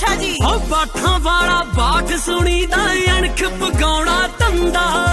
ਅੱਛਾ ਜੀ। ਉਹ ਬਾਠਾਂ ਵਾਲਾ ਬਾਠ ਸੁਣੀਦਾ ਅਣਖ ਪਗਾਉਣਾ ਤੰਦਾ।